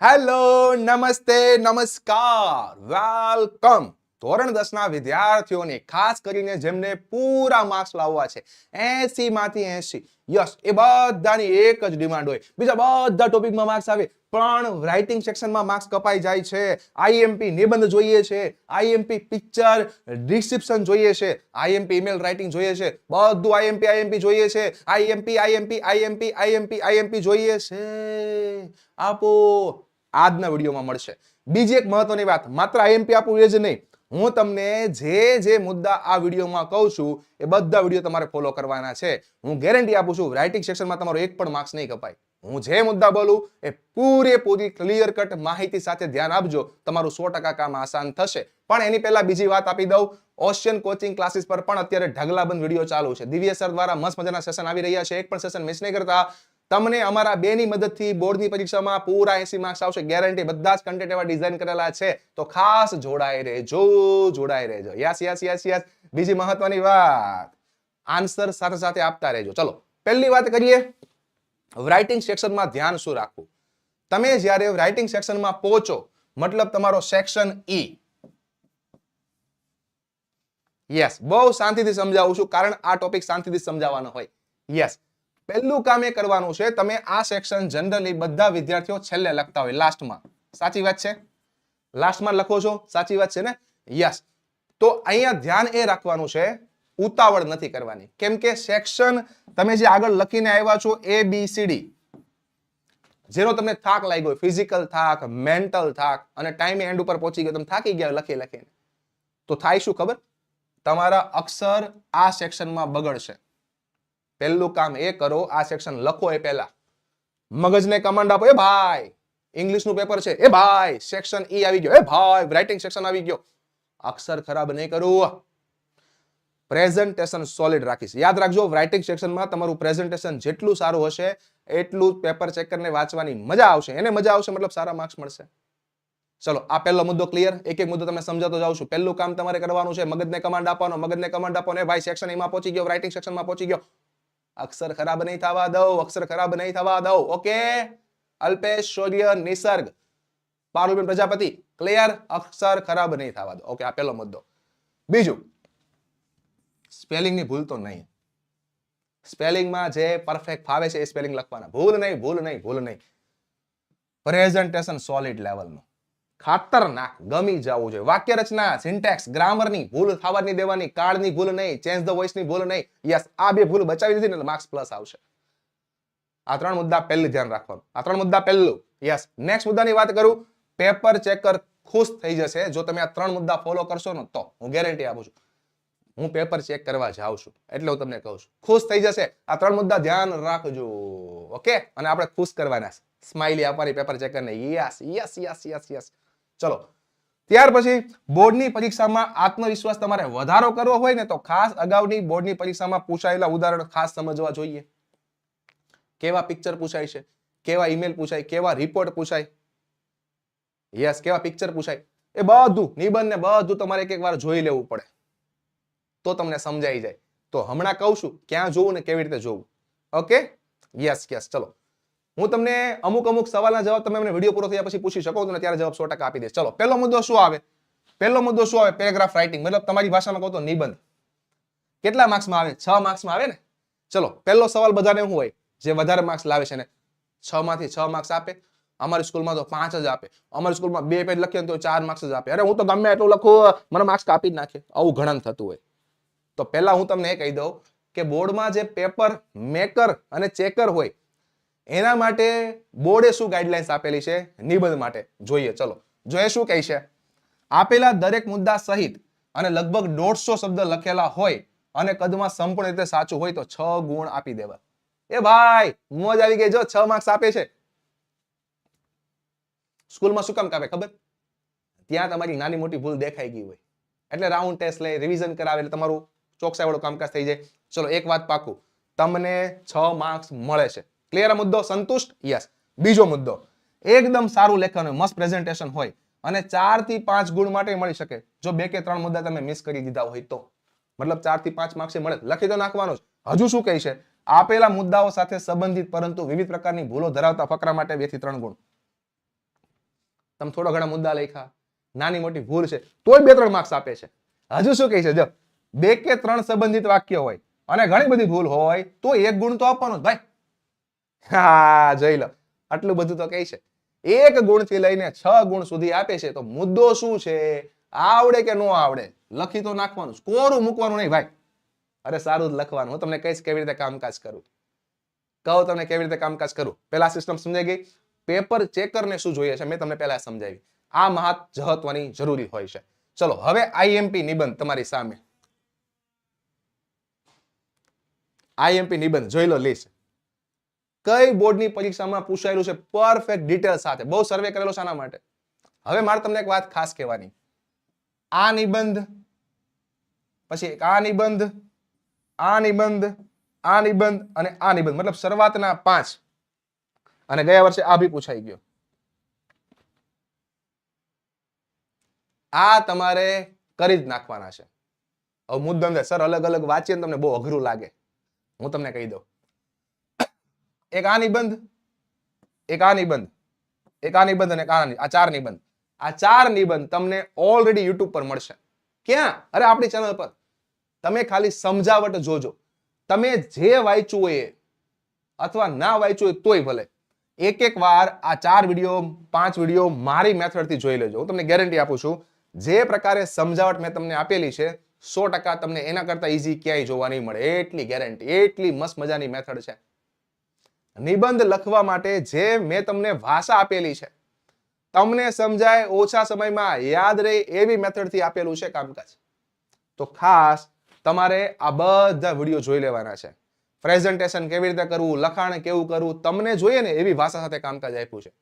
Hello નમસ્તે નમસ્કાર welcome ધોરણ દસ ના વિદ્યાર્થીઓને ખાસ કરીને જેમને પૂરા માર્ક્સ લાવવા છે એસી માંથી એસી યસ એ બધાની એક જ ડિમાન્ડ હોય બીજા બધા ટોપિકમાં માર્ક્સ આવે પણ રાઇટિંગ સેક્શનમાં માર્ક્સ કપાઈ જાય છે આઈએમપી નિબંધ જોઈએ છે આઈએમપી પિક્ચર ડિસ્ક્રિપ્શન જોઈએ છે આઈએમપી ઈમેલ રાઇટિંગ જોઈએ છે બધું આઈએમપી આઈએમપી જોઈએ છે IMP IMP IMP IMP IMP જોઈએ છે આપો આજના વિડીયોમાં મળશે. બીજી એક મહત્વની વાત, માત્ર આઈએમપી આપવું એ જ નહીં, હું તમને જે જે મુદ્દા આ વિડીયોમાં કહું છું, એ બધા વીડિયો તમારે ફોલો કરવાના છે. હું ગેરંટી આપું છું રાઇટિંગ સેક્શનમાં તમારો એક પણ માર્ક્સ નહીં કપાય. હું જે મુદ્દા બોલું, એ પૂરેપૂરી ક્લિયર કટ માહિતી સાથે ધ્યાન આપજો, તમારું સો ટકા કામ આસાન થશે. પણ એની પહેલા બીજી વાત આપી દઉં ઓશિયન કોચિંગ ક્લાસીસ પર પણ અત્યારે ઢગલાબંધ વીડિયો ચાલુ છે. દિવ્ય સર દ્વારા મસ્ત મજાના સેશન આવી રહ્યા છે. એક પણ સેશન મિસ નહીં કરતા. તમને અમારા બેની મદદથી બોર્ડની પરીક્ષામાં પૂરા એસી માર્ક્સ આવશે. ગેરંટી બધા જ કન્ટેન્ટ એવા ડિઝાઇન કરેલા છે. તો ખાસ જોડાઈ રહેજો જોડાઈ રહેજો. યસ યસ યસ યસ બીજી મહત્વની વાત. આન્સર સાથે સાથે આપતા રહેજો. ચલો, પહેલી વાત કરીએ. રાઇટિંગ સેક્શનમાં ધ્યાન શું રાખવું? તમે જ્યારે રાઇટિંગ સેક્શનમાં પહોંચો, મતલબ તમારો સેક્શન ઈ યસ બહુ શાંતિથી સમજાવું છું, કારણ આ ટોપિક શાંતિથી સમજાવવાનો હોય. યસ પહેલું કામ એ કરવાનું છે, તમે આ સેક્શન જનરલી બધા વિદ્યાર્થીઓ છેલ્લે લખતા હોય લાસ્ટમાં સાચી વાત છે? લાસ્ટમાં લખો છો? સાચી વાત છે ને? યસ તો અહીંયા ધ્યાન એ રાખવાનું છે, ઉતાવળ નથી કરવાની. કેમ કે સેક્શન તમે જે આગળ લખીને આવ્યા છો એ બી સી ડી જેનો તમને થાક લાગ્યો ફિઝિકલ થાક મેન્ટલ થાક, અને ટાઈમ એન્ડ ઉપર પહોંચી ગયો, તમે થાકી ગયા લખી લખીને તો થાય શું ખબર? તમારા અક્ષર આ સેક્શનમાં બગડશે. પહેલું કામ એ કરો, આ સેક્શન લખો એ પહેલા. મગજને કમાન્ડ આપો, એ ભાઈ ઇંગ્લિશનું પેપર છે, એ ભાઈ સેક્શન ઈ આવી ગયો, એ ભાઈ રાઇટિંગ સેક્શન આવી ગયો. અક્ષર ખરાબ નહીં કરવું પ્રેઝન્ટેશન સોલિડ રાખીશ. યાદ રાખજો રાઇટિંગ સેક્શનમાં તમારું પ્રેઝન્ટેશન જેટલું સારું હશે, એટલું પેપર ચેક કરીને વાંચવાની મજા આવશે. એને મજા આવશે, મતલબ સારા માર્ક્સ મળશે. ચલો, આ પહેલો મુદ્દો ક્લિયર એક એક મુદ્દો તમે સમજાતો જાઉં છું. પહેલું કામ તમારે કરવાનું છે, મગજને કમાન્ડ આપવાનો, મગજને કમાન્ડ આપવાનો ભાઈ સેક્શન એમાં પહોંચી ગયો રાઇટિંગ સેક્શનમાં પહોંચી ગયો. અક્ષર ખરાબ નહીં થવા દઉં, અક્ષર ખરાબ નહીં થવા દઉં. ઓકે? અલ્પેશ શૌર્ય નિસર્ગ. પારુલબેન પ્રજાપતિ ક્લિયર અક્ષર ખરાબ નહીં થવા દો ઓકે, આ પહેલો મુદ્દો. બીજું. સ્પેલિંગની ભૂલ તો નહીં. સ્પેલિંગમાં જે પરફેક્ટ ફાવે છે એ સ્પેલિંગ લખવાના. ભૂલ નહીં ભૂલ નહીં ભૂલ નહીં. પ્રેઝન્ટેશન સોલિડ લેવલનું ખાતરનાક ગમી જવું જોઈએ. વાક્ય રચના સિન્ટેક્સ ગ્રામરની ભૂલ થવા નહીં દેવાની કાળની ભૂલ નહીં ચેન્જ ધ વોઇસની ભૂલ નહીં. યસ, આ બે ભૂલ બચાવી દીધી ને માર્ક્સ પ્લસ આવશે. આ ત્રણ મુદ્દા પહેલું ધ્યાન રાખવાનું. આ ત્રણ મુદ્દા પહેલું. યસ નેક્સ્ટ મુદ્દાની વાત કરું. પેપર ચેકર ખુશ થઈ જશે. જો તમે આ ત્રણ મુદ્દા ફોલો કરશો ને તો હું ગેરંટી આપું છું. હું પેપર ચેક કરવા જાઉં છું. એટલે હું તમને કહું છું. ખુશ થઈ જશે. આ ત્રણ મુદ્દા ધ્યાન રાખજો. ઓકે અને આપણે ખુશ કરવાના સ્માઇલી આપવાની paper ચેકરને yes yes yes yes yes ચલો. ત્યાર પછી બોર્ડની પરીક્ષામાં આત્મવિશ્વાસ તમારે વધારો કરવો હોય ને તો ખાસ અગાઉની બોર્ડની પરીક્ષામાં પૂછાયેલા ઉદાહરણ ખાસ સમજવા જોઈએ. કેવા પિક્ચર પૂછાય છે? કેવા ઈમેલ પૂછાય? કેવા રિપોર્ટ પૂછાય? યસ, કેવા પિક્ચર પૂછાય? એ બધું નિબંધ ને બધું તમારે એક એક વાર જોઈ લેવું પડે. તો તમને સમજાઈ જાય. તો હમણાં કહું છું, ક્યાં જોવું ને કેવી રીતે જોવું? ઓકે? યસ યસ, ચલો. હું તમને અમુક અમુક સવાલના જવાબ તમે મને વીડિયો પૂરો થયા પછી પૂછી શકો તો ત્યારે જવાબ સો ટકા આપી દઈશ. ચલો, પહેલો મુદ્દો શું આવે? પહેલો મુદ્દો શું આવે? પેરેગ્રાફ રાઇટિંગ મતલબ તમારી ભાષામાં કહો તો નિબંધ. કેટલા માર્ક્સમાં આવે? છ માર્ક્સમાં આવે ને? ચલો, પહેલો સવાલ બધાને શું હોય? જે વધારે માર્ક્સ લાવે છે ને છ માંથી છ માર્ક્સ આપે. અમારી સ્કૂલમાં તો પાંચ જ આપે. અમારી સ્કૂલમાં બે પેજ લખીએ તો ચાર માર્ક્સ જ આપે. અરે, હું તો ગમે એટલું લખું, મને માર્ક્સ કાપી જ નાખે. આવું ઘણા થતું હોય. તો પહેલા હું તમને એ કહી દઉં કે બોર્ડમાં જે પેપર મેકર અને ચેકર હોય એના માટે બોર્ડે શું ગાઈડલાઇન્સ આપેલી છે? નિબંધ માટે. જોઈએ, ચલો. જો એ શું કહે છે? આપેલા દરેક મુદ્દા સહિત અને લગભગ દોઢસો શબ્દ લખેલા હોય અને કદમાં સંપૂર્ણ રીતે સાચું હોય તો છ ગુણ આપી દેવા. એ ભાઈ, મોજ આવી ગઈ જો, છ માર્ક્સ આપે છે. સ્કૂલમાં શું કામ કાપે ખબર? ત્યાં તમારી નાની મોટી ભૂલ દેખાઈ ગઈ હોય. એટલે રાઉન્ડ ટેસ્ટ લે રિવિઝન કરાવે, એટલે તમારું ચોકસાઈવાળું કામકાજ થઈ જાય. ચલો, એક વાત પાકું. તમને છ માર્ક્સ મળે છે. ક્લિયર મુદ્દો? સંતુષ્ટ? યસ બીજો મુદ્દો. એકદમ સારું લેખન હોય મસ્ત પ્રેઝન્ટેશન હોય અને ચારથી પાંચ ગુણ માટે મળી શકે. જો બે કે ત્રણ મુદ્દા તમે મિસ કરી દીધા હોય તો. મતલબ ચારથી પાંચ માર્ક્સ મળે. લખી તો નાખવાનો જ. હજુ શું કહે છે? આપેલા મુદ્દાઓ સાથે સંબંધિત, પરંતુ વિવિધ પ્રકારની ભૂલો ધરાવતા ફકરા માટે બેથી ત્રણ ગુણ. તમે થોડા ઘણા મુદ્દા લખ્યા. નાની મોટી ભૂલ છે. તોય બે ત્રણ માર્ક્સ આપે છે. હજુ શું કહે છે? જો બે કે ત્રણ સંબંધિત વાક્ય હોય અને ઘણી બધી ભૂલ હોય, તો એક ગુણ તો આપવાનો જ ભાઈ. હા, જોઈ લો. આટલું બધું તો કહે છે. એક ગુણથી લઈને છ ગુણ સુધી આપે છે, તો મુદ્દો શું છે? આવડે કે ન આવડે? લખી તો નાખવાનું કોરું મૂકવાનું નહીં, ભાઈ? અરે, સારું જ લખવાનું. હું તમને કહીશ કેવી રીતે કામકાજ કરું. કહું તમને કેવી રીતે કામકાજ કરું. પેલા સિસ્ટમ સમજાઈ ગઈ. પેપર ચેકરને શું જોઈએ છે? મેં તમને પહેલા સમજાવી. આ મહત્ મહત્વની જરૂરી હોય છે. ચલો, હવે આઈએમપી નિબંધ તમારી સામે. આઈએમપી નિબંધ. જોઈ લો લિસ્ટ કઈ બોર્ડની પરીક્ષામાં પૂછાયેલું છે પરફેક્ટ ડિટેલ સાથે. બહુ સર્વે કરેલો શાના માટે. હવે મારે તમને એક વાત ખાસ કહેવાની. આ નિબંધ, પછી આ નિબંધ આ નિબંધ આ નિબંધ અને આ નિબંધ. મતલબ શરૂઆતના પાંચ. અને ગયા વર્ષે આ બી પૂછાઈ ગયો. આ તમારે કરી જ નાખવાના છે. હવે મુદ્દમ સર અલગ અલગ વાંચીએ ને તમને બહુ અઘરું લાગે. હું તમને કહી દઉં. એક આ નિબંધ, એક આ નિબંધ, એક આ નિબંધ અને આ ચાર નિબંધ. આ ચાર નિબંધ તમને ઓલરેડી યુટ્યુબ પર મળશે. ક્યાં? અરે આપણી ચેનલ પર. તમે ખાલી સમજાવટ જોજો. તમે જે વાંચ્યું હોય એ, અથવા ના વાંચ્યું હોય તોય ભલે. એક એક વાર આ ચાર વીડિયો પાંચ વીડિયો મારી મેથડથી જોઈ લેજો. હું તમને ગેરંટી આપું છું, જે પ્રકારે સમજાવટ મેં તમને આપેલી છે, સો ટકા તમને એના કરતા ઈઝી ક્યાંય જોવા નહીં મળે. એટલી ગેરંટી એટલી મસ્ત મજાની મેથડ છે. નિબંધ લખવા માટે જે મેં તમને ભાષા આપેલી છે, તમને સમજાય ઓછા સમયમાં યાદ રહે એવી મેથડથી આપેલું છે કામકાજ. તો ખાસ તમારે આ બધા વીડિયો જોઈ લેવાના છે. પ્રેઝન્ટેશન કેવી રીતે કરવું, લખાણ કેવું કરવું, તમને જોઈએ ને એવી ભાષા સાથે કામકાજ આપ્યું છે.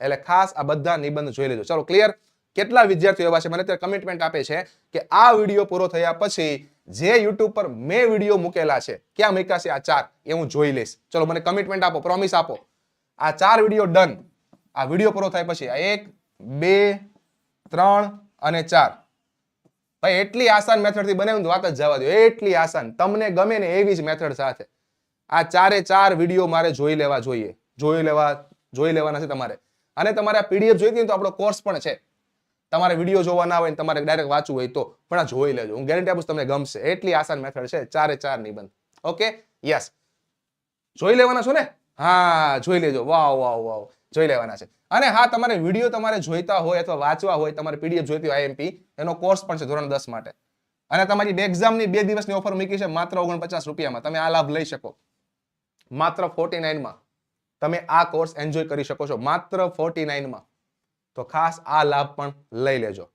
એટલે ખાસ આ બધા નિબંધ જોઈ લેજો. ચલો ક્લિયર કેટલા વિદ્યાર્થીઓ એવા છે? મને અત્યારે કમિટમેન્ટ આપે છે કે આ વીડિયો પૂરો થયા પછી જે યુટ્યુબ પર મેં વીડિયો મૂકેલા છે, ક્યાં મૂક્યા આ ચાર, એ હું જોઈ લઈશ. ચલો, મને કમિટમેન્ટ આપો પ્રોમિસ આપો. આ ચાર વીડિયો ડન આ વીડિયો પૂરો થાય પછી આ એક, બે, ત્રણ અને ચાર. ભાઈ, એટલી આસાન મેથડથી બને વાત જ જવા દો. એટલી આસાન. તમને ગમે ને એવી જ મેથડ સાથે. આ ચારે ચાર વીડિયો મારે જોઈ લેવા જોઈએ. જોઈ લેવા, જોઈ લેવાના છે તમારે. અને તમારે આ પીડીએફ જોઈતી તો આપણો કોર્સ પણ છે. તમારે વીડિયો જોવા ના હોય તમારે ડાયરેક્ટ વાંચવું હોય તો પણ આ જોઈ લેજો. હું ગેરંટી આપું તમને ગમશે. એટલી આસાન મેથડ છે. ચારે ચાર નિબંધ. ઓકે યસ જોઈ લેવાના છો ને? હા, જોઈ લેજો. વાવ વાવ વાવ. જોઈ લેવાના છે. અને હા, તમારે વીડિયો તમારે જોઈતા હોય અથવા વાંચવા હોય, તમારે પીડીએફ જોઈતી હોય આઈએમપી એનો કોર્સ પણ છે ધોરણ દસ માટે. અને તમારી એક્ઝામની બે દિવસની ઓફર મૂકી છે માત્ર ઓગણપચાસ રૂપિયામાં. તમે આ લાભ લઈ શકો. માત્ર ફોર્ટી નાઇનમાં તમે આ કોર્સ એન્જોય કરી શકો છો. માત્ર ફોર્ટી નાઇનમાં તો ખાસ આ લાભ પણ લઈ લેજો.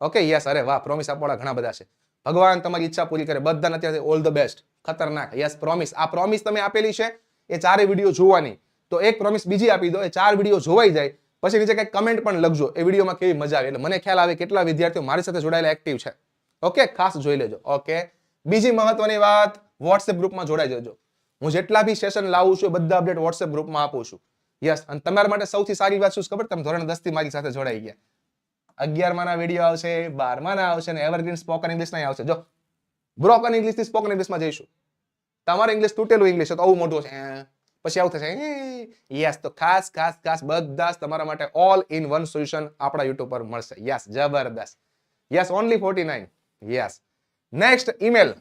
ઓકે યસ અરે વાહ પ્રોમિસ આપવાળા ઘણા બધા છે. ભગવાન તમારી ઈચ્છા પૂરી કરે. બધાને અત્યારે ઓલ ધ બેસ્ટ ખતરનાક. યસ પ્રોમિસ આ પ્રોમિસ તમે આપેલી છે. એ ચારે વીડિયો જોવાની. તો એક પ્રોમિસ બીજી આપી દો. એ ચાર વીડિયો જોવાઈ જાય. પછી નીચે કંઈક કમેન્ટ પણ લખજો. એ વિડીયોમાં કેવી મજા આવે. એટલે મને ખ્યાલ આવે કેટલા વિદ્યાર્થીઓ મારી સાથે જોડાયેલા એક્ટિવ છે. ઓકે ખાસ જોઈ લેજો. ઓકે બીજી મહત્વની વાત વોટ્સએપ ગ્રુપમાં જોડાઈ જજો. હું જેટલા બી સેશન લાવું છું બધા અપડેટ વોટ્સએપ ગ્રુપમાં આપું છું. યસ અને તમારા માટે સૌથી સારી વાત શું ખબર તમે ધોરણ દસથી મારી સાથે જોડાઈ ગયા અગિયારમાં ના વીડિયો આવશે બારમાં ના આવશે અને એવરગ્રીન સ્પોકન ઇંગ્લિશ ના આવશે જો બ્રોકન ઇંગ્લિશથી સ્પોકન ઇંગ્લિશમાં જઈશું તમારે ઇંગ્લિશ તૂટેલું ઇંગ્લિશ તો આવું મોટું છે પછી આવું થશે યસ તો ખાસ ખાસ ખાસ બધા તમારા માટે ઓલ ઇન વન સોલ્યુશન આપણા યુટ્યુબ પર મળશે યસ જબરદસ્ત yes only forty nine yes next email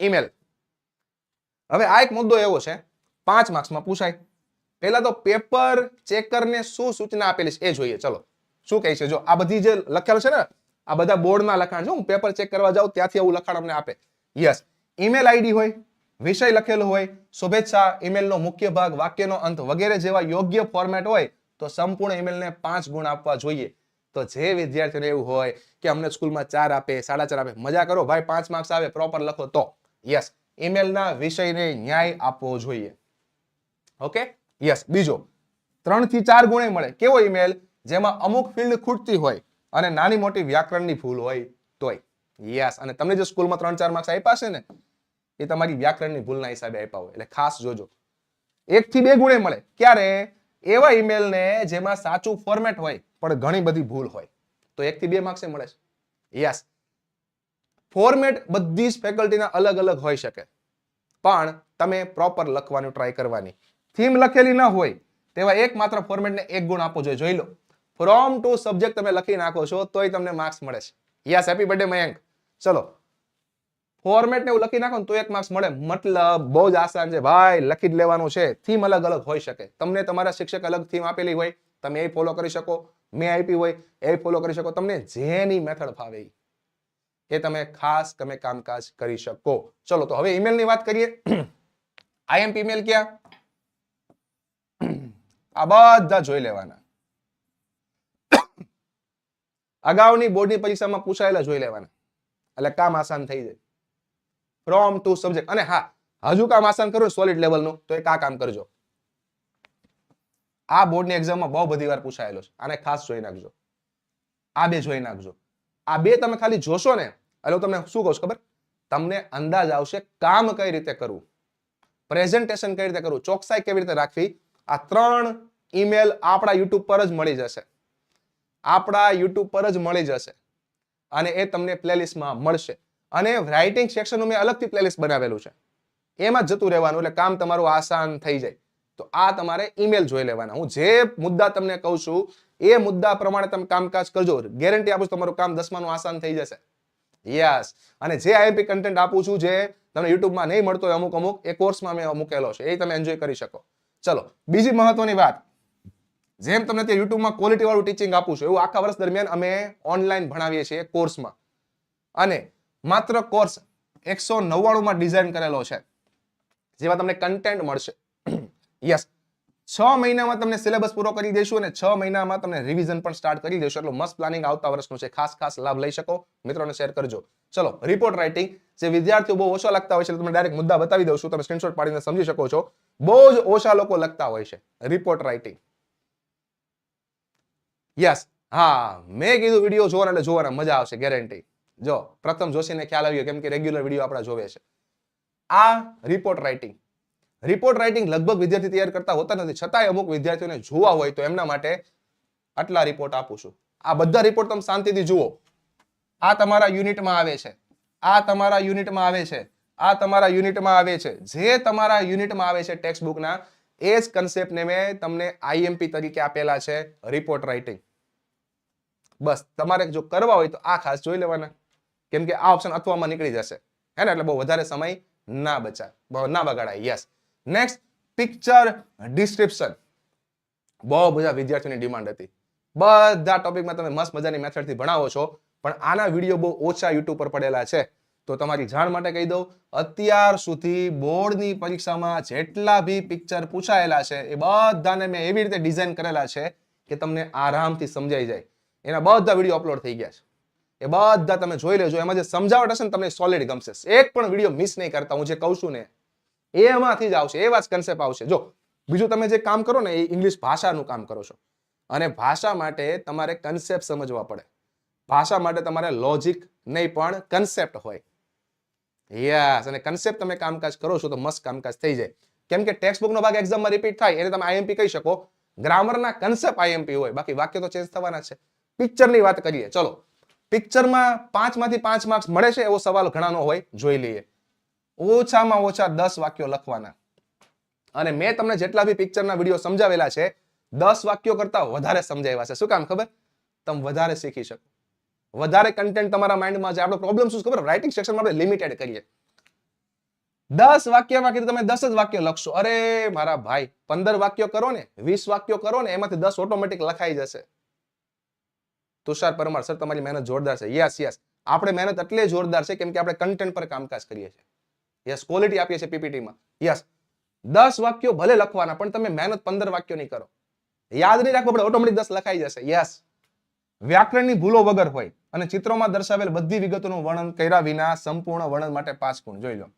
email હવે આ એક મુદ્દો એવો છે પાંચ માર્ક્સમાં પૂછાય પહેલા તો પેપર ચેકરને શું સૂચના આપેલી છે એ જોઈએ. ચલો, શું કહે છે? જો આ બધી જે લખેલું છે ને, આ બધા બોર્ડના લખાણ છે. હું પેપર ચેક કરવા જાઉં, ત્યાંથી આવું લખાણ અમને આપે. યસ ઈમેલ આઈડી હોય, વિષય લખેલો હોય, શુભેચ્છા ઈમેલનો મુખ્ય ભાગ, વાક્યનો અંત વગેરે જેવા યોગ્ય ફોર્મેટ હોય, તો સંપૂર્ણ ઈમેલને પાંચ ગુણ આપવા જોઈએ. તો જે વિદ્યાર્થીને એવું હોય કે અમને સ્કૂલમાં ચાર આપે, સાડા ચાર આપે, મજા કરો, ભાઈ પાંચ માર્ક્સ આવે પ્રોપર લખો તો. યસ ઈમેલના વિષયને ન્યાય આપવો જોઈએ. ઓકે યસ બીજો. ત્રણથી ચાર ગુણે મળે. કેવો ઈમેલ જેમાં અમુક ફિલ્ડ ખૂટતી હોય અને નાની મોટી વ્યાકરણની ભૂલ હોય તોય. યસ અને તમને જે સ્કૂલમાં ત્રણ ચાર માર્ક્સ આપ્યા છે ને, એ તમારી વ્યાકરણની ભૂલના હિસાબે આપ્યા હોય. એટલે ખાસ જોજો. એક થી બે ગુણે મળે. ક્યારે? એવા ઈમેલને જેમાં સાચું ફોર્મેટ હોય, પણ ઘણી બધી ભૂલ હોય. તો એક થી બે માર્ક્સ મળે છે. યસ ફોર્મેટ બધી જ ફેકલ્ટીના અલગ અલગ હોઈ શકે. પણ તમે પ્રોપર લખવાનું ટ્રાય કરવાની. થીમ લખેલી ન હોય, તેવા એકમાત્ર ફોર્મેટને એક ગુણ આપવો જોઈએ. જોઈ લો. ફ્રોમ ટુ સબ્જેક્ટ તમે લખી નાખો છો, તોય તમને માર્ક્સ મળે છે. Yes happy birthday Mayank. ચલો. ફોર્મેટ ને એવું લખી નાખો ને તો એક માર્ક્સ મળે. મતલબ બહુ જ આસાન છે. ભાઈ, લખી જ લેવાનું છે. થીમ અલગ અલગ હોઈ શકે. તમને તમારા શિક્ષક અલગ થીમ આપેલી હોય, તમે એ ફોલો કરી શકો. મેં આપી હોય, એ ફોલો કરી શકો. તમને જેની મેથડ ફાવે એ તમે ખાસ તમે કામકાજ કરી શકો. ચલો, તો હવે ઈમેલની વાત કરીએ. આઈએમપી મેલ ક્યાં? આ બધા જોઈ લેવાના. અગાઉની બોર્ડની પરીક્ષામાં પૂછાયેલા જોઈ લેવાના. એટલે કામ આસાન થઈ જાય. ફ્રોમ ટુ સબ્જેક્ટ અને હા, હજુ કામ આસાન કરો સોલિડ લેવલનું તો એક આ કામ કરજો. આ બોર્ડની એક્ઝામમાં બહુ બધી વાર પૂછાયેલો છે. આને ખાસ જોઈ નાખજો. આ બે જોઈ નાખજો. આ બે તમે ખાલી જોશો ને, એટલે હું તમને શું કહું ખબર? તમને અંદાજ આવશે કામ કઈ રીતે કરવું. પ્રેઝન્ટેશન કઈ રીતે કરવું. ચોકસાઈ કેવી રીતે રાખવી? આ ત્રણ ઈમેલ આપણા યુટ્યુબ પર જ મળી જશે. આપણા યુટ્યુબ પર જ મળી જશે. અને એ તમને પ્લેલિસ્ટમાં મળશે. અને રાઇટિંગ સેક્શનનું મેં અલગથી પ્લેલિસ્ટ બનાવેલું છે. એમાં જ જતું રહેવાનું એટલે કામ તમારું આસાન થઈ જાય. તો આ તમારે ઈમેલ જોઈ લેવાના. હું જે મુદ્દા તમને કહું છું, એ મુદ્દા પ્રમાણે તમે કામકાજ કરજો. ગેરંટી આપું છું તમારું કામ દસમાનું આસાન થઈ જશે. યસ અને જે આઈએમપી કન્ટેન્ટ આપું છું, જે તમને યુટ્યુબમાં નહીં મળતો અમુક અમુક, એ કોર્સમાં મેં મૂકેલો છે. એ તમે એન્જોય કરી શકો. ચલો, બીજી મહત્વની વાત. જેમ તમને ત્યાં યુટ્યુબમાં ક્વોલિટી વાળું ટીચિંગ આપું છું, એવું આખા વર્ષ દરમિયાન અમે ઓનલાઈન ભણાવીએ છીએ કોર્સમાં અને માત્ર કોર્સ એકસો નવ્વાણુંમાં ડિઝાઇન કરેલો છે, જેમાં તમને કન્ટેન્ટ મળશે. યસ છ મહિનામાં તમને સિલેબસ પૂરો કરી દઈશું અને છ મહિનામાં તમને રિવિઝન પણ સ્ટાર્ટ કરી દઈશું. એટલે મસ્ત પ્લાનિંગ આવતા વર્ષનું છે. ખાસ ખાસ લાભ લઈ શકો. મિત્રોને શેર કરજો. ચલો રિપોર્ટ રાઇટિંગ જે વિદ્યાર્થીઓ બહુ ઓછા લખતા હોય છે તમને ડાયરેક્ટ મુદ્દા બતાવી દઉં છું. તમે સ્ક્રીનશોટ પાડીને સમજી શકો છો. બહુ જ ઓછા લોકો લખતા હોય છે રિપોર્ટ રાઇટિંગ યસ હા, મેં કીધું વીડિયો જોવાના એટલે જોવાના, મજા આવશે ગેરંટી જો, પ્રથમ જોશીને ખ્યાલ આવ્યો, કેમ કે રેગ્યુલર વીડિયો આપણા જોવે છે. આ રિપોર્ટ રાઇટિંગ રિપોર્ટ રાઇટિંગ લગભગ વિદ્યાર્થી તૈયાર કરતા હોતા નથી. છતાંય અમુક વિદ્યાર્થીઓને જોવા હોય તો એમના માટે આટલા રિપોર્ટ આપું છું. આ બધા રિપોર્ટ તમે શાંતિથી જુઓ. આ તમારા યુનિટમાં આવે છે. આ તમારા યુનિટમાં આવે છે. આ તમારા યુનિટમાં આવે છે. જે તમારા યુનિટમાં આવે છે ટેક્સ્ટ બુકના એ જ કન્સેપ્ટને મેં તમને આઈએમપી તરીકે આપેલા છે રિપોર્ટ રાઇટિંગ બસ, તમારે જો કરવા હોય તો આ ખાસ જોઈ લેવાના. કેમ કે આ ઓપ્શન અથવામાં નીકળી જશે. હે ને? એટલે બહુ વધારે સમય ના બચા ના બગાડાય. યસ નેક્સ્ટ પિક્ચર ડિસ્ક્રિપ્શન બહુ બધા વિદ્યાર્થીઓની ડિમાન્ડ હતી. બધા ટોપિકમાં તમે મસ્ત મજાની મેથડથી ભણાવો છો. પણ આના વીડિયો બહુ ઓછા યુટ્યુબ પર પડેલા છે. તો તમારી જાણ માટે કહી દઉં, અત્યાર સુધી બોર્ડની પરીક્ષામાં જેટલા બી પિક્ચર પૂછાયેલા છે, એ બધાને મેં એવી રીતે ડિઝાઇન કરેલા છે કે તમને આરામથી સમજાઈ જાય. એના બધા વીડિયો અપલોડ થઈ ગયા છે. એ બધા તમે જોઈ લેજો. એમાં જે સમજાવટ હશે ને તમને સોલિડ ગમશે. એક પણ વીડિયો મિસ નહીં કરતા. હું જે કહું છું ને, એમાંથી જ આવશે. એવા જ કન્સેપ્ટ આવશે. જો, બીજું તમે જે કામ કરો ને, એ ઇંગ્લિશ ભાષાનું કામ કરો છો. અને ભાષા માટે તમારે કન્સેપ્ટ સમજવા પડે. ભાષા માટે તમારે લોજિક નહીં પણ કન્સેપ્ટ હોય. યસ અને કન્સેપ્ટ તમે કામકાજ કરો છો તો મસ્ત કામકાજ થઈ જાય. કેમ કે ટેક્સ્ટ બુકનો ભાગ એક્ઝામમાં રિપીટ થાય, એને તમે આઈએમપી કહી શકો. ગ્રામરના કન્સેપ્ટ આઈએમપી હોય. બાકી વાક્ય તો ચેન્જ થવાના છે. પિક્ચરની વાત કરીએ, ચલો. પિક્ચરમાં પાંચમાંથી પાંચ માર્ક્સ મળે છે એવો સવાલ ઘણાનો હોય, જોઈ લઈએ. ઓછામાં ઓછા દસ વાક્યો લખવાના. અને મેં તમને જેટલા બી પિક્ચરના વીડિયો સમજાવેલા છે, દસ વાક્યો કરતા વધારે સમજાવ્યા છે. શું કામ ખબર? તમે વધારે શીખી શકો. વધારે કન્ટેન્ટ તમારા માઇન્ડમાં છે. આપણો પ્રોબ્લેમ શું ખબર? રાઇટિંગ સેક્શનમાં આપણે લિમિટેડ કરીએ. દસ વાક્યમાં કીધું તમે, દસ જ વાક્ય લખશો. અરે મારા ભાઈ, પંદર વાક્યો કરો ને, વીસ વાક્યો કરો ને, એમાંથી દસ ઓટોમેટિક લખાઈ જશે. તુષાર પરમાર, સર, તમારી મહેનત જોરદાર છે. યસ યસ આપણે મહેનત એટલે જોરદાર છે કેમ કે આપણે કન્ટેન્ટ પર કામકાજ કરીએ છીએ. યસ ક્વોલિટી આપીએ છીએ પીપીટીમાં. યસ દસ વાક્યો ભલે લખવાના, પણ તમે મહેનત પંદર વાક્યોની કરો. યાદ નહીં રાખવું પડે ઓટોમેટિક દસ લખાઈ જશે. યસ વ્યાકરણની ભૂલો વગર હોય અને ચિત્રોમાં દર્શાવેલ બધી વિગતોનું વર્ણન કર્યા વિના સંપૂર્ણ વર્ણન માટે પાંચ ગુણ જોઈ લો.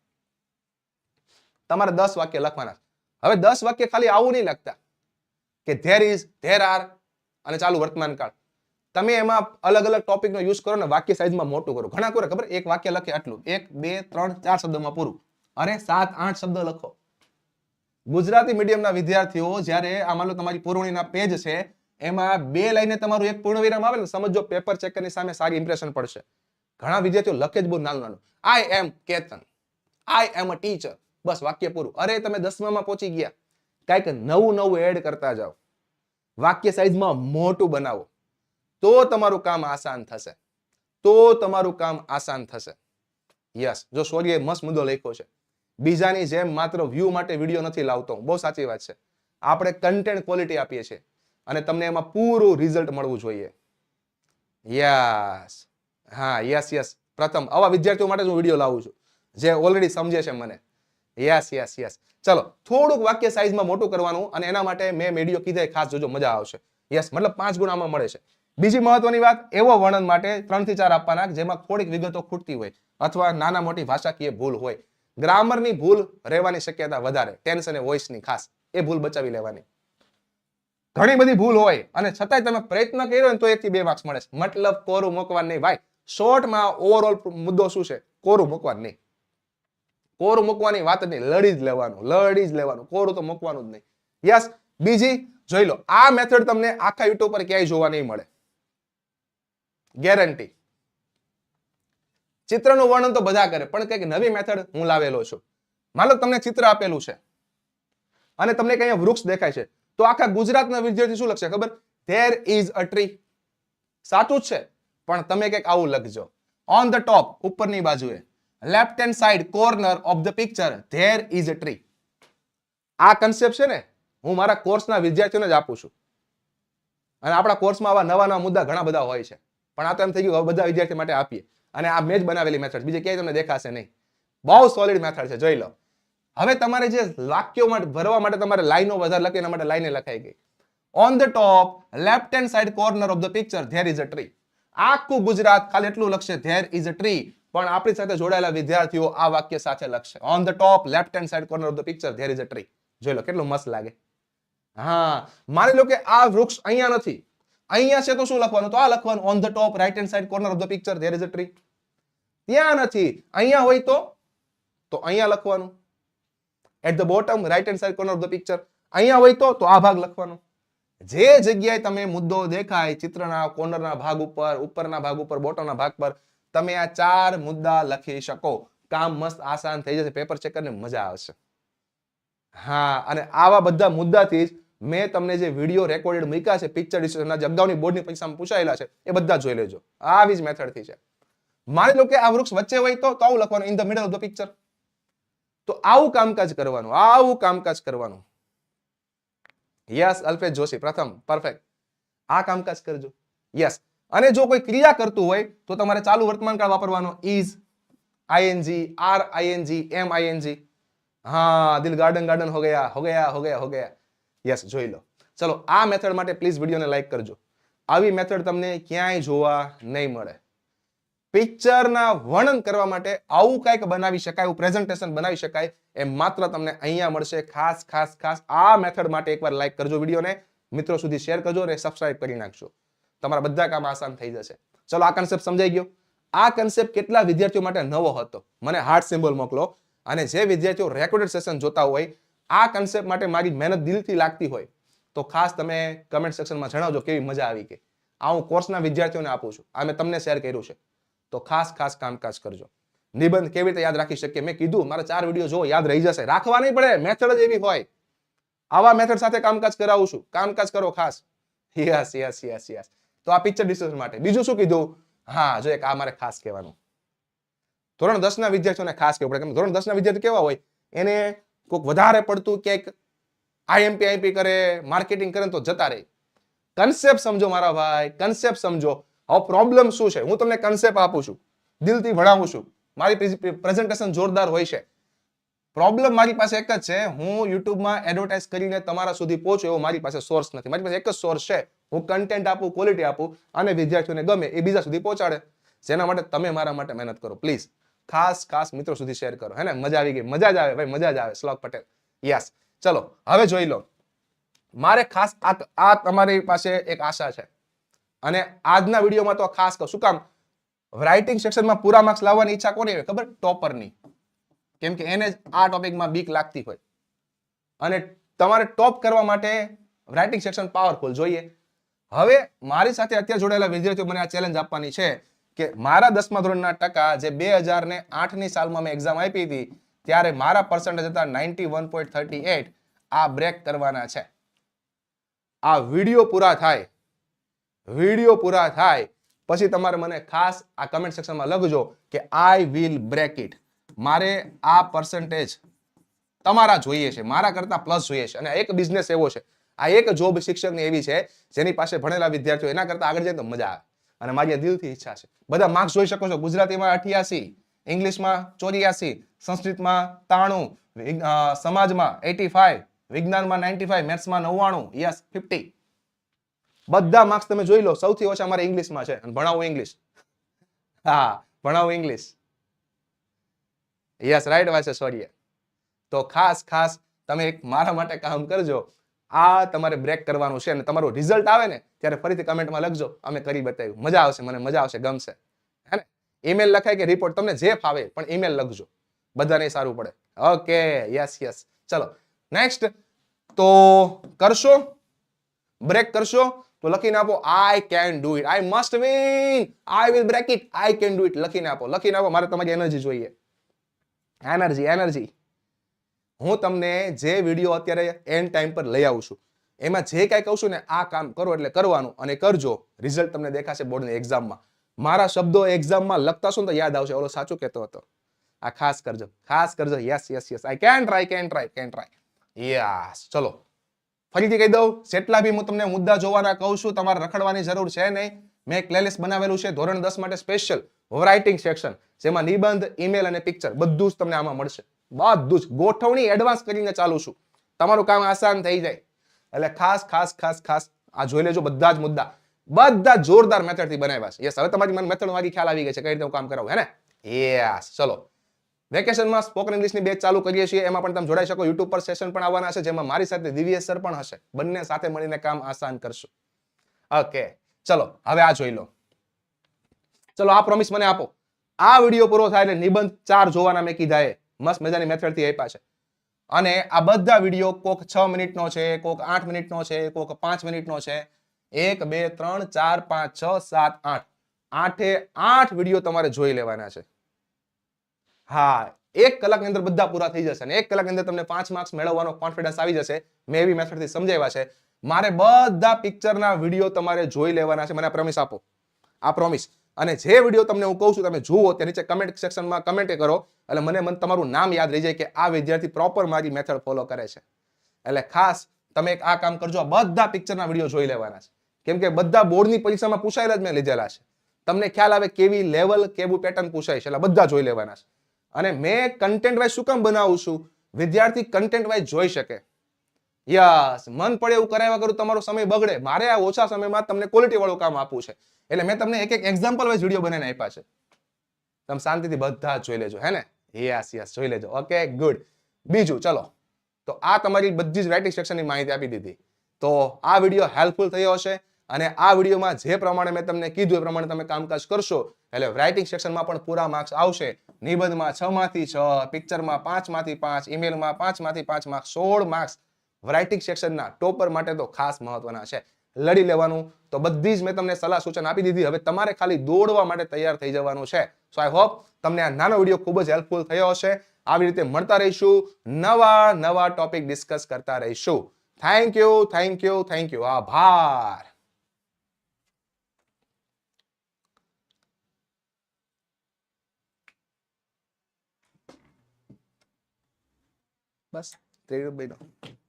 તમારે દસ વાક્ય લખવાના હવે દસ વાક્ય ખાલી આવું નહીં લખતા કે ધેર ઇઝ ધેર આર અને ચાલુ વર્તમાન કાળ તમે એમાં અલગ અલગ ટોપિકનો યુઝ કરો ને વાક્ય સાઈઝમાં મોટું કરો. ઘણા કોરે ખબર? એક વાક્ય લખે આટલું. એક, બે, ત્રણ, ચાર શબ્દોમાં પૂરું. અરે સાત, આઠ શબ્દ લખો. ગુજરાતી મીડિયમના વિદ્યાર્થીઓ જ્યારે આ માનલો તમારી પુરવણીના પેજ છે, એમાં બે લાઈને તમારું એક પૂર્ણ વિરામ આવે ને, સમજો પેપર ચેકરની સામે સારી ઇમ્પ્રેશન પડશે. ઘણા વિદ્યાર્થીઓ લખે જ બહુ નાનું નાનું. આઈ એમ કેતન. આઈ એમ અ ટીચર બસ વાક્ય પૂરું. અરે તમે દસમામાં પહોંચી ગયા. કાંઈક નવું નવું એડ કરતા જાઓ. વાક્ય સાઈઝમાં મોટું બનાવો. તો તમારું કામ આસાન થશે. તો તમારું કામ આસાન થશે. યસ જો સોરીએ મસ્ત મુદ્દો લખ્યો છે. બીજાની જેમ માત્ર વ્યૂ માટે વીડિયો નથી લાવતો. બહુ સાચી વાત છે. આપણે કન્ટેન્ટ ક્વોલિટી આપીએ છીએ. અને તમને એમાં પૂરું રિઝલ્ટ મળવું જોઈએ. યસ હા યસ યસ પ્રથમ, આવા વિદ્યાર્થીઓ માટે હું વીડિયો લાવું છું. જે ઓલરેડી સમજે છે મને. યસ યસ યસ ચલો, થોડુંક વાક્ય સાઈઝમાં મોટું કરવાનું અને એના માટે મેં વીડિયો કીધા, ખાસ જોજો, મજા આવશે. યસ મતલબ પાંચ ગુણામાં મળે છે. બીજી મહત્વની વાત એવો વર્ણન માટે ત્રણથી ચાર આપવાના જેમાં થોડીક વિગતો ખૂટતી હોય અથવા નાના મોટી ભાષાકીય ભૂલ હોય. ગ્રામરની ભૂલ રહેવાની શક્યતા વધારે ટેન્સ અને વોઇસની ખાસ. એ ભૂલ બચાવી લેવાની. ઘણી બધી ભૂલ હોય અને છતાંય તમે પ્રયત્ન કર્યો ને તો એક થી બે માર્ક્સ મળે છે. મતલબ કોરું મૂકવાનું નહીં ભાઈ. શોર્ટમાં ઓવરઓલ મુદ્દો શું છે? કોરું મૂકવાનું નહીં. કોરું મૂકવાની વાત નહીં, લડી જ લેવાનું, લડી જ લેવાનું. કોરું તો મૂકવાનું જ નહીં. યસ, બીજી જોઈ લો, આ મેથડ તમને આખા યુટ્યુબ પર ક્યાંય જોવા નહીં મળે. ગેરંટી ચિત્રનું વર્ણન તો બધા કરે, પણ કંઈક નવી મેથડ હું લાવેલો છું. માનો તમને ચિત્ર આપેલું છે. અને તમને કઈ વૃક્ષ દેખાય છે. તો આખા ગુજરાતના વિદ્યાર્થી શું લખશે ખબર? ધેર ઇઝ અ ટ્રી સાચું જ છે. પણ તમે કંઈક આવું લખજો. ઓન ધ ટોપ ઉપરની બાજુએ. Left hand side corner of the picture there is a tree આ કન્સેપ્ટ છે ને, હું મારા કોર્સના વિદ્યાર્થીઓને જ આપું છું. અને આપણા કોર્સમાં આવા નવા નવા મુદ્દા ઘણા બધા હોય છે. પણ આ તો એમ થઈ ગયું બધા વિદ્યાર્થી માટે આપીએ. અને આ મેં જ બનાવેલી મેથડ બીજે ક્યાંય તમને દેખાશે નહીં. બહુ સોલિડ મેથડ છે, જોઈ લો. હવે તમારે જે વાક્યો માટે ભરવા માટે તમારે લાઈનો વધારે લખી, એના માટે લાઈને લખાઈ ગઈ. On the top left hand side corner of the picture there is a tree આખું ગુજરાત ખાલી એટલું લખશે ધેર ઇઝ અ ટ્રી પણ આપણી સાથે જોડાયેલા વિદ્યાર્થીઓ આ વાક્ય સાથે લખશે. On the top left hand side corner of the picture there is a tree જોઈ લો, કેટલું મસ્ત લાગે. હા, માની લો કે આ વૃક્ષ અહીંયા નથી. અહીંયા છે તો શું લખવાનું? તો આ લખવાનું on the top right hand side corner of the picture there is a tree ત્યાં નથી. અહીંયા હોય તો? તો અહીંયા લખવાનું. At the bottom right hand side corner of the picture અહીંયા હોય તો? તો આ ભાગ લખવાનો. જે જગ્યાએ તમે મુદ્દો દેખાય, ચિત્રના કોર્નરના ભાગ ઉપર, ઉપરના ભાગ ઉપર, બોટમના ભાગ પર, તમે આ ચાર મુદ્દા લખી શકો. કામ મસ્ત આસાન થઈ જશે પેપર ચેકરને મજા આવશે. હા, અને આવા બધા મુદ્દાથી જ મેં તમને જે વીડિયો રેકોર્ડેડ મૂક્યા છે પિક્ચર ડિસ્કશનના જે અગાઉની બોર્ડની પરીક્ષામાં પૂછાયેલા છે, એ બધા જોઈ લેજો. આવી જ મેથડથી છે. માની લો કે આ વૃક્ષ વચ્ચે હોય તો આવું લખવાનું in the middle of the picture તો આવું કામકાજ કરવાનું, આવું કામકાજ કરવાનું. યસ અલ્પેશ જોશી, પ્રથમ પરફેક્ટ આ કામકાજ કરજો. યસ અને જો કોઈ ક્રિયા કરતું હોય, તો તમારે ચાલુ વર્તમાન કાળ વાપરવાનો is ING are ING am ING હા, દિલ ગાર્ડન ગાર્ડન હો ગયા હો ગયા હો ગયા હો ગયા. યસ જોઈ લો. ચલો, આ મેથડ માટે પ્લીઝ વિડીયોને લાઈક કરજો. આવી મેથડ તમને ક્યાંય જોવા નહીં મળે. પિક્ચરના વર્ણન કરવા માટે આવું કંઈક બનાવી શકાય, એવું પ્રેઝન્ટેશન બનાવી શકાય, એ માત્ર તમને અહીંયા મળશે. ખાસ ખાસ ખાસ આ મેથડ માટે એકવાર લાઈક કરજો વિડીયોને. મિત્રો સુધી શેર કરજો અને સબસ્ક્રાઇબ કરી નાખજો. તમારા બધા કામ આસાન થઈ જશે. ચલો, આ કન્સેપ્ટ સમજાઈ ગયો. આ કન્સેપ્ટ કેટલા વિદ્યાર્થીઓ માટે નવો હતો? મને હાર્ટ સિમ્બોલ મોકલો. અને જે વિદ્યાર્થીઓ રેકોર્ડેડ સેશન જોતા હોય આ કન્સેપ્ટ માટે મારી મહેનત દિલથી લાગતી હોય, તો ખાસ તમે કમેન્ટ સેક્શનમાં જણાવજો કેવી મજા આવી કે. આ હું કોર્સના વિદ્યાર્થીઓને આપું છું. આ મેં તમને શેર કર્યું છે. તો ખાસ ખાસ કામકાજ કરજો. નિબંધ કેવી રીતે યાદ રાખી શકીએ? મેં કીધું, મારા ચાર વીડિયો જો યાદ રહી જશે. રાખવા નહીં પડે મેથડ જ એવી હોય. આવા મેથડ સાથે કામકાજ કરાવું છું. કામકાજ કરો ખાસ. યસ યસ યસ યસ તો આ પિક્ચર ડિસ્કશન માટે. બીજું શું કીધું? હા, જો એક આ મારે ખાસ કહેવાનું. ધોરણ દસ ના વિદ્યાર્થીઓને ખાસ કહેવું પડે. ધોરણ દસ ના વિદ્યાર્થી કેવા હોય? એને કોઈક વધારે પડતું ક્યાંક આઈએમપી આઈપી કરે માર્કેટિંગ કરે તો જતા રહે. કન્સેપ્ટ સમજો મારા ભાઈ કન્સેપ્ટ સમજો. હવે પ્રોબ્લેમ શું છે? હું તમને કન્સેપ્ટ આપું છું. દિલથી ભણાવું છું. મારી પ્રેઝન્ટેશન જોરદાર હોય છે. પ્રોબ્લેમ મારી પાસે એક જ છે. હું યુટ્યુબમાં એડવર્ટાઇઝ કરીને તમારા સુધી પહોંચું એવો મારી પાસે સોર્સ નથી. મારી પાસે એક જ સોર્સ છે. હું કન્ટેન્ટ આપું ક્વોલિટી આપું અને વિદ્યાર્થીઓને ગમે એ બીજા સુધી પહોંચાડે. જેના માટે તમે મારા માટે મહેનત કરો. પ્લીઝ ખાસ ખાસ મિત્રો સુધી શેર કરો. હે ને? મજા આવી ગઈ. મજા જ આવે ભાઈ, મજા જ આવે. શ્લોક પટેલ. યસ ચલો, હવે જોઈ લો. મારે ખાસ આ તમારી પાસે એક આશા છે. અને આજના વિડીયોમાં તો ખાસ કહું, શું કામ? રાઇટિંગ સેક્શનમાં પૂરા માર્ક્સ લાવવાની ઈચ્છા કોની હોય ખબર? ટોપરની. કેમ કે એને આ ટોપિકમાં બીક લાગતી હોય. અને તમારે ટોપ કરવા માટે રાઇટિંગ સેક્શન પાવરફુલ જોઈએ. હવે મારી સાથે અત્યારે જોડાયેલા વિદ્યાર્થીઓ મને આ ચેલેન્જ આપવાની છે. કે મારા દસમા ધોરણના ટકા જે બે હજાર ને આઠની સાલમાં મેં એક્ઝામ આપી હતી, ત્યારે મારા પર્સન્ટેજ હતા ninety one point thirty eight આ બ્રેક કરવાના છે. આ વીડિયો પૂરા થાય. વીડિયો પૂરા થાય. પછી તમારે મને ખાસ આ કમેન્ટ સેક્શનમાં લખજો કે આઈ વિલ બ્રેક ઇટ મારે આ પર્સન્ટેજ તમારા જોઈએ છે, મારા કરતા પ્લસ જોઈએ છે. અને એક બિઝનેસ એવો છે. આ એક જોબ શિક્ષકની એવી છે, જેની પાસે ભણેલા વિદ્યાર્થીઓ એના કરતા આગળ જાય તો મજા આવે. અને મારી દિલથી ઈચ્છા છે. બધા માર્ક્સ જોઈ શકો છો. ગુજરાતીમાં અઠ્યાસી, ઇંગ્લિશમાં ચોર્યાસી, સંસ્કૃતમાં તાણું સમાજમાં એટી ફાઈવ, વિજ્ઞાનમાં નાઇન્ટી ફાઈવ, મેથ્સમાં નવ્વાણું, યસ, ફિફ્ટી. બધા માર્ક્સ તમે જોઈ લો. સૌથી ઓછા મારે ઇંગ્લિશમાં છે. ભણાવું ઇંગ્લિશ. હા, ભણાવું ઇંગ્લિશ. યસ રાઈટ વાય છે સોરી તો ખાસ ખાસ તમે એક મારા માટે કામ કરજો. આ તમારે બ્રેક કરવાનું છે અને તમારું રિઝલ્ટ આવે ને, ત્યારે ફરીથી કમેન્ટમાં લખજો. અમે કરી બતાવ્યું. મજા આવશે, મને મજા આવશે, ગમશે. હે ને? ઈમેલ લખાય કે રિપોર્ટ તમને જે ફાવે પણ ઈમેલ લખજો. બધાને સારું પડે. ઓકે યસ યસ ચલો નેક્સ્ટ તો કરશો? બ્રેક કરશો? તો લખીને આપો I can do it I must win I will break it I can do it લખીને આપો. લખીને આપો. મારે તમારી એનર્જી જોઈએ. એનર્જી એનર્જી હું તમને જે વીડિયો અત્યારે એન્ડ ટાઈમ પર લઈ આવું છું, એમાં જે કાંઈ કહું છું ને, આ કામ કરો એટલે કરવાનું અને કરજો. રિઝલ્ટ તમને દેખાશે બોર્ડની એક્ઝામમાં મારા શબ્દો એક્ઝામમાં લખતા શું તો યાદ આવશે. ઓલો સાચું કહેતો હતો. આ ખાસ કરજો ખાસ કરજો. Yes yes yes I can try can try can try yes ચલો. ફરીથી કહી દઉં, જેટલા બી હું તમને મુદ્દા જોવાના કહું છું, તમારે રખડવાની જરૂર છે નહીં. મેં એક પ્લેલિસ્ટ બનાવેલું છે, ધોરણ દસ માટે સ્પેશિયલ રાઇટિંગ સેક્શન જેમાં નિબંધ ઈમેલ અને પિક્ચર બધું જ તમને આમાં મળશે. બધું જ. ગોઠવણી એડવાન્સ કરીને ચાલુ છું. તમારું કામ આસાન થઈ જાય. એટલે ખાસ ખાસ ખાસ ખાસ આ જોઈ લેજો બધા જ મુદ્દા. બધા જોરદાર મેથડથી બનાવ્યા છે. યસ હવે તમારી મને મેથડ મારી ખ્યાલ આવી ગઈ છે. કઈ રીતે હું કામ કરાવું, હે ને? યસ ચલો. વેકેશનમાં સ્પોકન ઇંગ્લિશની બેચ ચાલુ કરીએ છીએ. એમાં પણ તમે જોડાઈ શકો. યુટ્યુબ પર સેશન પણ આવવાના છે, જેમાં મારી સાથે દિવ્યેશ સર પણ હશે. બંને સાથે મળીને કામ આસાન કરશું. ઓકે ચલો, હવે આ જોઈ લો. ચલો, આ પ્રોમિસ મને આપો. આ વીડિયો પૂરો થાય એટલે નિબંધ ચાર જોવાના મેં કીધા એ. મસ્ત મજાની મેથડથી આપ્યા છે. અને આ બધા વીડિયો કોક છ મિનિટનો છે, કોક આઠ મિનિટનો છે, કોક પાંચ મિનિટનો છે. એક, બે, ત્રણ, ચાર, પાંચ, છ, સાત, આઠ. આઠે આઠ વીડિયો તમારે જોઈ લેવાના છે. હા, એક કલાકની અંદર બધા પૂરા થઈ જશે અને એક કલાકની અંદર તમને પાંચ માર્ક્સ મેળવવાનો કોન્ફિડન્સ આવી જશે. મેં એવી મેથડથી સમજાવ્યા છે. મારે બધા પિક્ચરના વીડિયો તમારે જોઈ લેવાના છે. મને પ્રોમિસ આપો. આ પ્રોમિસ અને જે વીડિયો તમને હું કહું છું, તમે જુઓ તે નીચે કમેન્ટ સેક્શનમાં કમેન્ટ કરો. એટલે મને મને તમારું નામ યાદ રહી જાય કે આ વિદ્યાર્થી પ્રોપર મારી મેથડ ફોલો કરે છે. એટલે ખાસ તમે એક આ કામ કરજો બધા પિક્ચરના વીડિયો જોઈ લેવાના છે. કેમ કે બધા બોર્ડની પરીક્ષામાં પૂછાયેલા જ મેં લીધેલા છે. તમને ખ્યાલ આવે કેવી લેવલ કેવું પેટર્ન પૂછાય છે, એટલે બધા જોઈ લેવાના છે. અને મેં કન્ટેન્ટ વાઇઝ શું કામ બનાવું છું? વિદ્યાર્થી કન્ટેન્ટ વાઇઝ જોઈ શકે. યસ, મન પડે એવું કરાવ્યા કરું તમારો સમય બગડે. મારે આ ઓછા સમયમાં તમને ક્વોલિટી વાળું કામ આપવું છે. એટલે મેં તમને એક એક એક્ઝામ્પલ વાઇઝ વીડિયો બનાવીને આપ્યા છે. તમે શાંતિથી બધા જ જોઈ લેજો, હે ને? યસ યસ જોઈ લેજો. ઓકે ગુડ બીજું, ચલો. તો આ તમારી બધી જ રાઇટિંગ સેક્શનની માહિતી આપી દીધી. તો આ વીડિયો હેલ્પફુલ થયો હશે અને આ વિડીયોમાં જે પ્રમાણે મેં તમને કીધું, એ પ્રમાણે તમે કામકાજ કરશો, એટલે રાઇટિંગ સેક્શનમાં પણ પૂરા માર્ક્સ આવશે. નિબંધમાં છ માંથી છ પિક્ચરમાં પાંચમાંથી પાંચ ઈમેલમાં પાંચમાંથી પાંચ માર્ક્સ સોળ માર્ક્સ રાઇટિંગ સેક્શનના ટોપર માટે તો ખાસ મહત્વના છે. લડી લેવાનું. તો બધી જ મેં તમને સલાહ સૂચન આપી દીધી. હવે તમારે ખાલી દોડવા માટે તૈયાર થઈ જવાનું છે. સો આઈ હોપ તમને આ નાનો વીડિયો ખૂબ જ હેલ્પફુલ થયો હશે. આવી રીતે મળતા રહીશું. નવા નવા ટોપિક ડિસ્કસ કરતા રહીશું. Thank you thank you thank you આભાર. બસ ત્રેવીસ